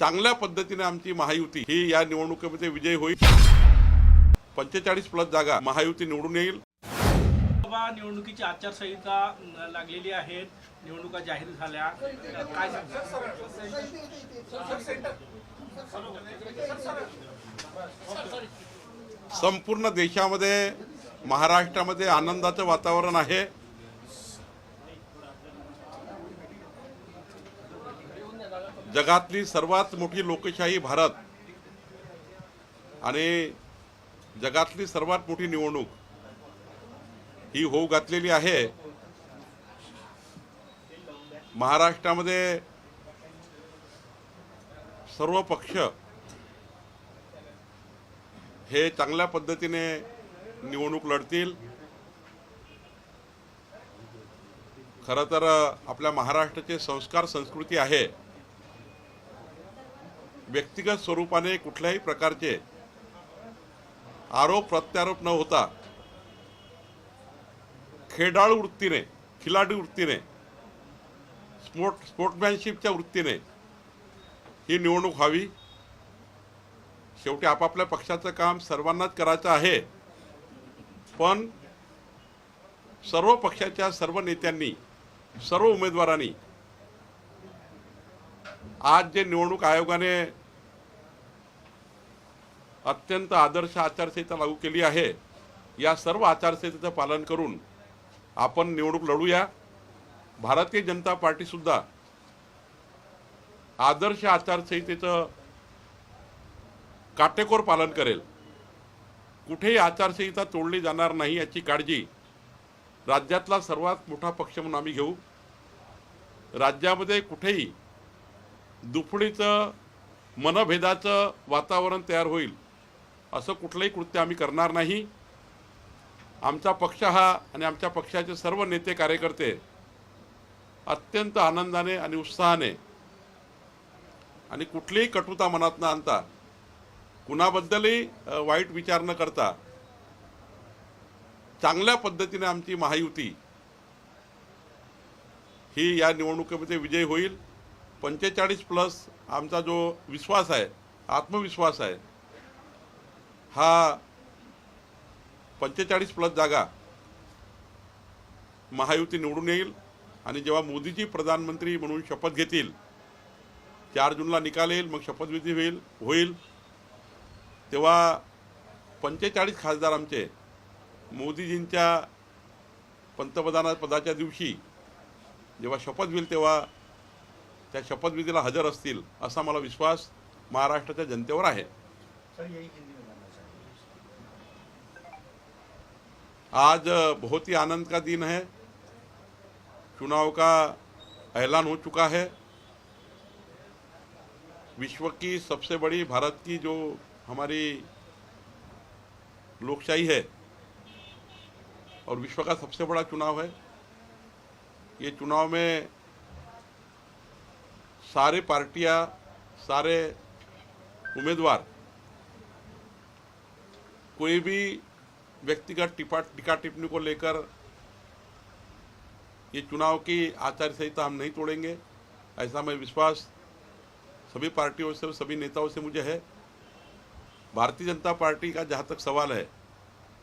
चांगल्या पद्धतीने आमची महायुती ही या निवडणुकीमध्ये विजयी होईल. पंचेचाळीस प्लस जागा महायुती निवडून येईल. लोकसभा निवडणुकीची आचारसंहिता लागलेली आहे निवडणुका जाहीर झाल्या. काय संपूर्ण देशामध्ये महाराष्ट्रामध्ये आनंदाचं वातावरण आहे. जगातली सर्वात मोठी लोकशाही भारत आणि जगातली सर्वात मोठी निवडणूक ही होऊ घातलेली आहे. महाराष्ट्रामध्ये सर्व पक्ष हे चांगल्या पद्धतीने निवडणूक लढतील. खरं तर आपल्या महाराष्ट्राचे संस्कार संस्कृती आहे. व्यक्तिगत स्वरूपाने कुठल्याही प्रकारचे आरोप प्रत्यारोप न होता खेडाळू वृत्तीने खिलाडी वृत्तीने स्पोर्ट स्पोर्टमॅनशिपच्या वृत्तीने ही निवडणूक व्हावी. शेवटी आपापल्या पक्षाचं काम सर्वांनाच करायचं आहे. पण सर्व पक्षाच्या सर्व नेत्यांनी सर्व उमेदवारांनी आज जे निवडणूक आयोगाने अत्यंत आदर्श आचारसंहिता लागू केली आहे या सर्व आचारसंहितेचं पालन करून आपण निवडणूक लढूया. भारतीय जनता पार्टी सुद्धा आदर्श आचारसंहितेचं काटेकोर पालन करेल. कुठेही आचारसंहिता तोडली जाणार नाही याची काळजी राज्यातला सर्वात मोठा पक्ष म्हणून आम्ही घेऊ. राज्यामध्ये कुठेही दुफडीचं मनभेदाचं वातावरण तयार होईल असं कुठलंही कृत्य आम्ही करणार नाही. आमचा पक्ष हा आणि आमच्या पक्षाचे सर्व नेते कार्यकर्ते अत्यंत आनंदाने आणि उत्साहाने आणि कुठलीही कटुता मनात न आणता कुणाबद्दलही वाईट विचार न करता चांगल्या पद्धतीने आमची महायुती ही या निवडणुकीमध्ये विजयी होईल. पंचेचाळीस प्लस आमचा जो विश्वास आहे आत्मविश्वास आहे हा पंचेचाळीस प्लस जागा महायुती निवडून येईल आणि जेव्हा मोदीजी प्रधानमंत्री म्हणून शपथ घेतील चार जूनला निकाल येईल मग शपथविधी होईल होईल. तेव्हा पंचेचाळीस खासदार आमचे मोदीजींच्या पंतप्रधान पदाच्या दिवशी जेव्हा शपथ होईल तेव्हा त्या शपथविधीला हजर असतील असा मला विश्वास महाराष्ट्राच्या जनतेवर आहे. आज बहुत ही आनंद का दिन है? चुनाव का ऐलान हो चुका है? विश्व की सबसे बड़ी भारत की जो हमारी लोकशाही है और विश्व का सबसे बड़ा चुनाव है ये चुनाव में सारे पार्टियाँ, सारे उम्मीदवार, कोई भी व्यक्तिगत टिपा, टिका टिप्पणी को लेकर ये चुनाव की आचार संहिता हम नहीं तोड़ेंगे। ऐसा मैं विश्वास सभी पार्टियों से, सभी नेताओं से मुझे है। भारतीय जनता पार्टी का जहाँ तक सवाल है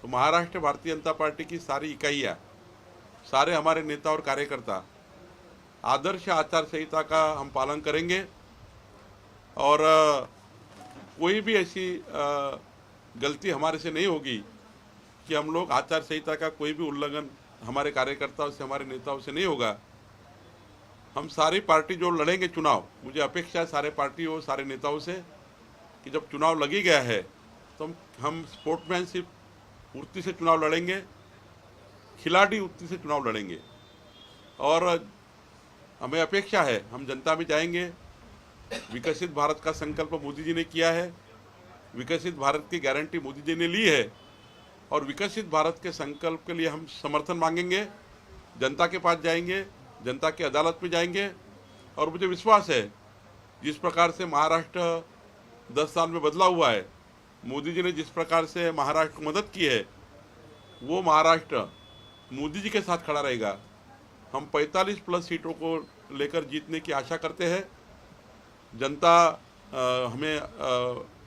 तो महाराष्ट्र भारतीय जनता पार्टी की सारी इकाइयाँ, सारे हमारे नेता और कार्यकर्ता आदर्श आचार संहिता का हम पालन करेंगे और कोई भी ऐसी गलती हमारे से नहीं होगी कि हम लोग आचार संहिता का कोई भी उल्लंघन हमारे कार्यकर्ताओं से, हमारे नेताओं से नहीं होगा। हम सारी पार्टी जो लड़ेंगे चुनाव, मुझे अपेक्षा है सारे पार्टी पार्टियों सारे नेताओं से, कि जब चुनाव लगी गया है तो हम हम स्पोर्ट्समैनशिप वृत्ति से चुनाव लड़ेंगे, खिलाड़ी वृत्ति से चुनाव लड़ेंगे। और हमें अपेक्षा है, हम जनता में जाएँगे। विकसित भारत का संकल्प मोदी जी ने किया है, विकसित भारत की गारंटी मोदी जी ने ली है, और विकसित भारत के संकल्प के लिए हम समर्थन मांगेंगे। जनता के पास जाएँगे, जनता की अदालत में जाएँगे, और मुझे विश्वास है, जिस प्रकार से महाराष्ट्र दस साल में बदला हुआ है, मोदी जी ने जिस प्रकार से महाराष्ट्र को मदद की है, वो महाराष्ट्र मोदी जी के साथ खड़ा रहेगा। हम 45 प्लस सीटों को लेकर जीतने की आशा करते हैं। जनता हमें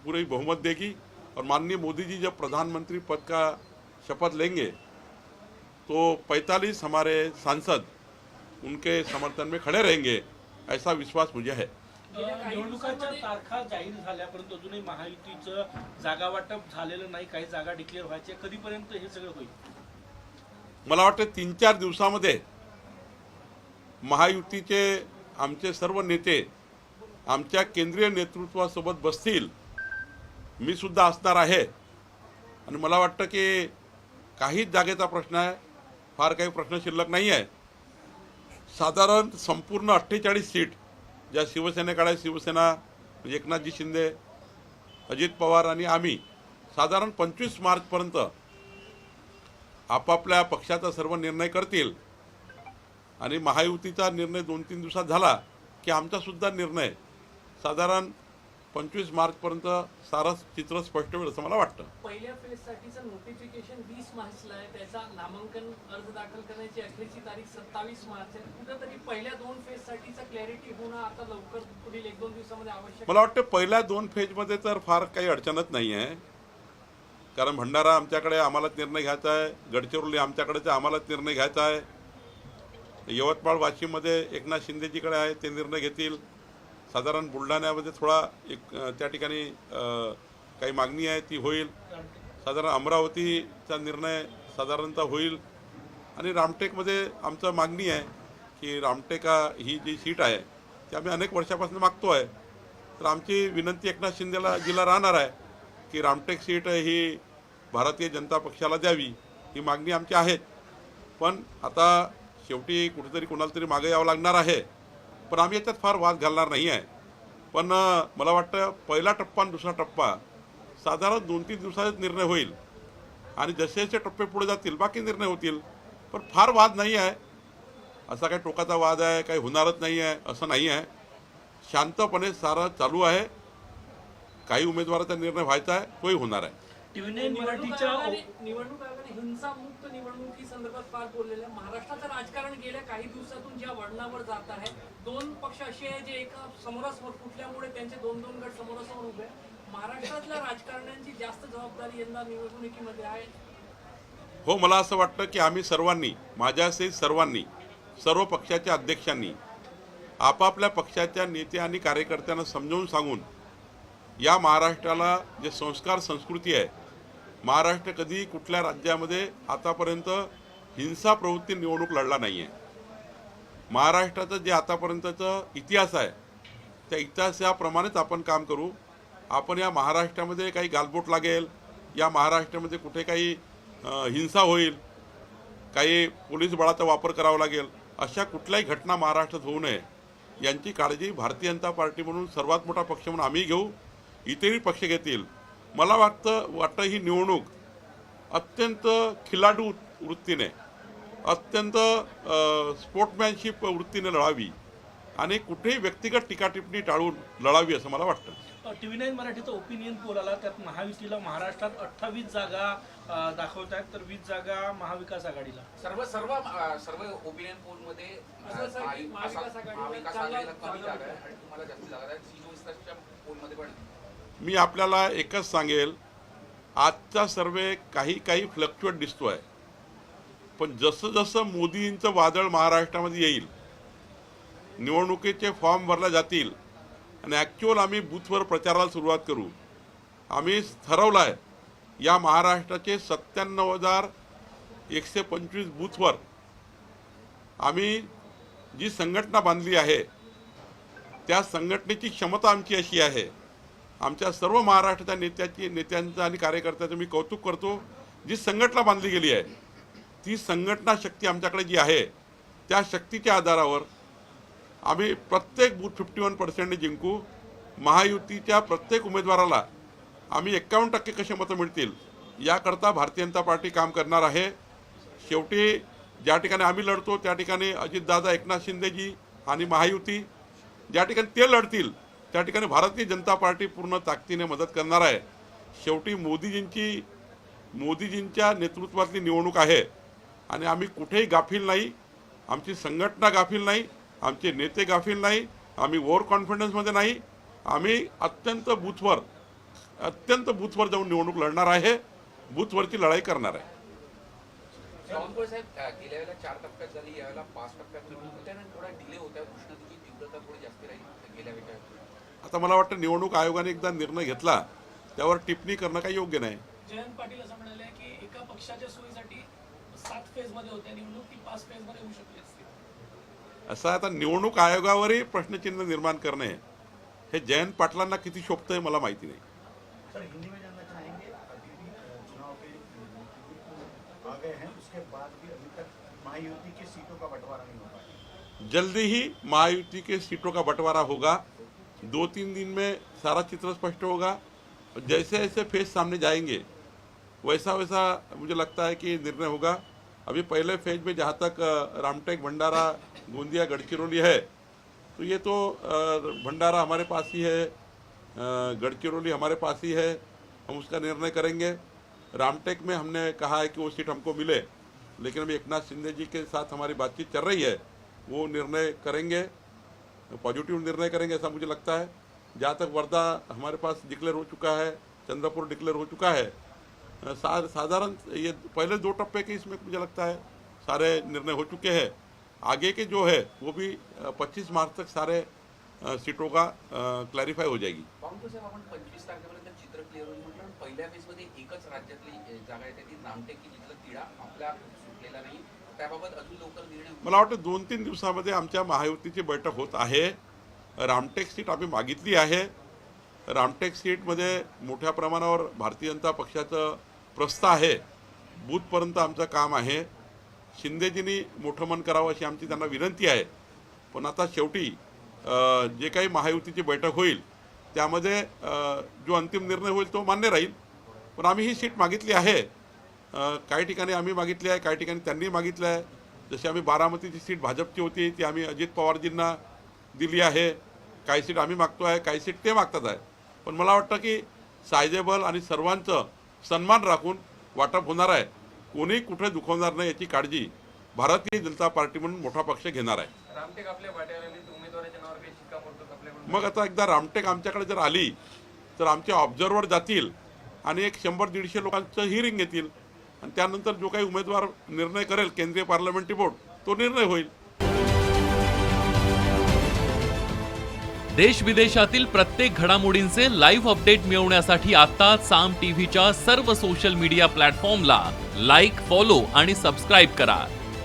पूरी बहुमत देगी और माननीय मोदी जी जब प्रधानमंत्री पद का शपथ लेंगे तो 45 हमारे सांसद उनके समर्थन में खड़े रहेंगे ऐसा विश्वास मुझे है। निवडणुकाच्या तारखा जाहीर झाल्या परंतु अजूनही महायुतीचं जागा वाटप झालेलं नाही काही जागा डिक्लेअर व्हायच्या कधीपर्यंत हे सगळं होईल? मला वाटतं तीन चार दिवसामध्ये महायुतीचे आमचे सर्व नेते आमच्या केंद्रीय नेतृत्वासोबत बसतील मी सुद्धा असणार आहे. आणि मला वाटतं की काहीच जागेचा प्रश्न आहे फार काही प्रश्न शिल्लक नाही आहे. साधारण संपूर्ण अठ्ठेचाळीस सीट ज्या शिवसेनेकडे आहे, शिवसेना म्हणजे एकनाथजी शिंदे अजित पवार आणि आम्ही साधारण पंचवीस मार्चपर्यंत आपापल्या पक्षाचा सर्व निर्णय करतील. आणि महायुतीचा निर्णय दोन तीन दिवसात झाला की आमचा सुद्धा निर्णय साधारण पंचवीस मार्चपर्यंत सारं चित्र स्पष्ट होईल असं मला वाटतं. पहिल्या फेजसाठीचं नोटिफिकेशन वीस मार्चला आहे त्याचा नामांकन अर्ज दाखल करण्याची अखेरची तारीख सत्तावीस मार्च आहे. कुठंतरी पहिल्या दोन फेजसाठीचं क्लॅरिटी होणं आता लवकर पुढील एक दोन दिवसामध्ये आवश्यक मला वाटतं पहिल्या दोन फेजमध्ये तर फार काही अडचणच नाही आहे. कारण भंडारा आमच्याकडे आम्हालाच निर्णय घ्यायचा आहे गडचिरोली आमच्याकडेच आहे, आम्हालाच निर्णय घ्यायचा आहे. यवतमाळ वाशिममध्ये एकनाथ शिंदेजीकडे आहे ते निर्णय घेतील. साधारण बुलढाण्यामध्ये थोडा एक त्या ठिकाणी काही मागणी आहे ती होईल. साधारण अमरावतीचा निर्णय साधारणतः होईल. आणि रामटेकमध्ये आमचं मागणी आहे की रामटेका ही जी सीट आहे ती आम्ही अनेक वर्षापासून मागतो आहे. तर आमची विनंती एकनाथ शिंदेला जिला राहणार आहे की रामटेक सीट ही भारतीय जनता पक्षाला द्यावी ही मागणी आमची आहेत पण आता शेवटी कुठेतरी कोणाला तरी मागे यावं लागणार आहे. पण आम्ही याच्यात फार वाद घालणार नाही आहे. पण मला वाटतं पहिला टप्पा आणि दुसरा टप्पा साधारण दोन तीन दिवसात निर्णय होईल. आणि जसे जसे टप्पे पुढे जातील बाकी निर्णय होतील. पण फार वाद नाही आहे. असा काही टोकाचा वाद आहे काही होणारच नाही आहे असं नाही आहे. शांतपणे सारं चालू आहे. काही उमेदवाराचा निर्णय व्हायचा आहे तोही होणार आहे. टीव्हीने निवडणूक मराठीच्या आयोगाने निवडणूक आयोगाने हिंसामुक्त निवडणुकी संदर्भात फार बोललेलं आहे महाराष्ट्राचं राजकारण गेल्या काही दिवसातून ज्या वळणावर जात आहे दोन पक्ष असे आहे जे एका समोरासमोर फुटल्यामुळे त्यांचे दोन दोन गट समोरासमोर उभे. महाराष्ट्रातल्या राजकारण्यांची जास्त जबाबदारी यंदा निवडणुकीमध्ये आहे हो मला असं वाटतं की आम्ही सर्वांनी माझ्यासहित सर्वांनी सर्व पक्षाच्या अध्यक्षांनी आपापल्या पक्षाच्या नेते आणि कार्यकर्त्यांना समजावून सांगून या महाराष्ट्राला जे संस्कार संस्कृती आहे महाराष्ट्र कधी कुठल्या राज्यामध्ये आतापर्यंत हिंसा प्रवृत्ती निवडणूक लढला नाही आहे महाराष्ट्राचं जे आतापर्यंतचं इतिहास आहे त्या इतिहासाप्रमाणेच आपण काम करू. आपण या महाराष्ट्रामध्ये काही गालबोट लागेल या महाराष्ट्रामध्ये कुठे काही हिंसा होईल काही पोलीस बळाचा वापर करावा लागेल अशा कुठल्याही घटना महाराष्ट्रात होऊ नये यांची काळजी भारतीय जनता पार्टी म्हणून सर्वात मोठा पक्ष म्हणून आम्ही घेऊ इतरही पक्ष घेतील. मला वाटतं वाटतं ही निवडणूक अत्यंत खिलाडू वृत्तीने अत्यंत स्पोर्टमॅनशिप वृत्तीने लढावी आणि कुठेही व्यक्तिगत टीकाटिप्पणी टाळून लढावी असं मला वाटतं. टीव्ही नाईन मराठीचा ओपिनियन पोल आला. त्यात महायुतीला महाराष्ट्रात अठ्ठावीस जागा दाखवत आहेत. तर वीस जागा महाविकास आघाडीला. सर्व सर्व सर्व ओपिनियन पोलमध्ये असं सर, महावि- महाविकास आघाडीला कमी जागा आहे आणि तुम्हाला जास्त जागा आहे. सी चोवीस पण मी आपल्याला एकच सांगेल आजचा सर्वे काही काही फ्लक्च्युएट आहे पण जसं जसं मोदींचं वादळ महाराष्ट्रामध्ये येईल निवडणुकीचे फॉर्म भरले जातील आणि ॲक्च्युअल आम्ही बूथवर प्रचाराला सुरुवात करू. आम्ही ठरवलं आहे या महाराष्ट्राचे सत्त्याण्णव हजार एकशे पंचवीस बूथवर आम्ही जी संघटना बांधली आहे त्या संघटनेची क्षमता आमची अशी आहे. आमच्या सर्व महाराष्ट्राच्या नेत्याची नेत्यांचं आणि कार्यकर्त्याचं मी कौतुक करतो. जी संघटना बांधली गेली आहे ती संघटना शक्ती आमच्याकडे जी आहे त्या शक्तीच्या आधारावर आम्ही प्रत्येक बूथ फिफ्टी वन पर्सेंटने जिंकू. महायुतीच्या प्रत्येक उमेदवाराला आम्ही एक्कावन्न टक्के कसे मतं मिळतील याकरता भारतीय जनता पार्टी काम करणार आहे. शेवटी ज्या ठिकाणी आम्ही लढतो त्या ठिकाणी अजितदादा एकनाथ शिंदेजी आणि महायुती ज्या ठिकाणी ते लढतील त्या ठिकाणी भारतीय जनता पार्टी पूर्ण ताकदीने मदत करणार आहे. शेवटी मोदीजींची मोदीजींच्या नेतृत्वातली निवडणूक आहे. आणि आम्ही कुठेही गाफील नाही आमची संघटना गाफील नाही आमचे नेते गाफील नाही आम्ही ओव्हर कॉन्फिडन्समध्ये नाही आम्ही अत्यंत बूथवर अत्यंत बूथवर जाऊन निवडणूक लढणार आहे बूथवरची लढाई करणार आहे. साहेब गेल्या वेळेला चार टप्प्यात झाली यावेळेला पाच टप्प्यात थोडा डिले होत्या? उष्णतेची तीव्रता थोडी जास्त राहील गेल्या वेळेच्या आता मला वाटतं निवडणूक आयोगाने एकदा निर्णय घेतला त्यावर टिप्पणी करणं काही योग्य नाही. जयंत पाटील असं म्हणाले की एका पक्षाच्या सोयीसाठी सात फेजमध्ये होत्या निवडणूक ती पाच फेजमध्ये होऊ शकली असती. असं आता निवडणूक आयोगावरही प्रश्नचिन्ह निर्माण करणे हे जयंत पाटलांना किती शोभतंय मला माहिती नाही. आ गए हैं, उसके बाद भी अभी तक महायुति सीटों का बंटवारा नहीं हो पाया। जल्दी ही महायुति के सीटों का बंटवारा होगा। दो तीन दिन में सारा चित्र स्पष्ट होगा। जैसे जैसे फ़ेज़ सामने जाएँगे, वैसा वैसा मुझे लगता है कि निर्णय होगा। अभी पहले फ़ेज़ में जहाँ तक रामटेक, भंडारा, गोंदिया गढ़चिरौली है तो ये तो भंडारा हमारे पास ही है गढ़चिरौली हमारे पास ही है, हम उसका निर्णय करेंगे। रामटेक में हमने कहा है कि वो सीट हमको मिले, लेकिन अभी एक नाथ शिंदे जी के साथ हमारी बातचीत चल रही है, वो निर्णय करेंगे, पॉजिटिव निर्णय करेंगे ऐसा मुझे लगता है। जहाँ तक वर्धा हमारे पास डिक्लेयर हो चुका है, चंद्रपुर डिक्लेयर हो चुका है साधारण ये पहले दो टप्पे के इसमें मुझे लगता है सारे निर्णय हो चुके हैं। आगे के जो है, वो भी, पच्चीस मार्च तक सारे सीटों का क्लैरिफाई हो जाएगी। पहिल्या फेजमध्ये एकच राज्यातली जागा येते ती नामटेक की जिथला तिढा आपला सुटलेला नाही. त्याबाबत अजून लवकर निर्णय मला वाटतं दोन तीन दिवसामध्ये आमच्या महायुतीची बैठक होत आहे. रामटेक सीट आम्ही मागितली आहे. रामटेक सीटमध्ये मोठ्या प्रमाणावर भारतीय जनता पक्षाचं प्रस्थ आहे. बूथपर्यंत आमचं काम आहे. शिंदेजींनी मोठं मन करावं अशी आमची त्यांना विनंती आहे. पण आता शेवटी जे काही महायुतीची बैठक होईल त्यामध्ये जो अंतिम निर्णय होईल तो मान्य राहील. पण आम्ही ही सीट मागितली आहे. काही ठिकाणी आम्ही मागितली आहे काही ठिकाणी त्यांनी मागितलं आहे. जशी आम्ही बारामतीची सीट भाजपची होती ती आम्ही अजित पवारजींना दिली आहे. काही सीट आम्ही मागतो आहे काही सीट ते मागतात आहे. पण मला वाटतं की सायजेबल आणि सर्वांचं सन्मान राखून वाटप होणार आहे. कोणी कुठे दुखवणार नाही याची काळजी भारतीय जनता पार्टी म्हणून मोठा पक्ष घेणार आहे. मग आता एकदा रामटेक आमच्याकडे जर आली तर आमचे ऑब्झर्वर जातील आणि एक शंभर दीडशे लोकांचं हिअरिंग घेतील आणि त्यानंतर जो काही उमेदवार निर्णय करेल केंद्रीय पार्लमेंटरी बोर्ड तो निर्णय होईल. देश विदेशातील प्रत्येक घडामोडींचे लाईव्ह अपडेट मिळवण्यासाठी आता साम टीव्हीच्या सर्व सोशल मीडिया प्लॅटफॉर्मला लाईक फॉलो आणि सबस्क्राईब करा.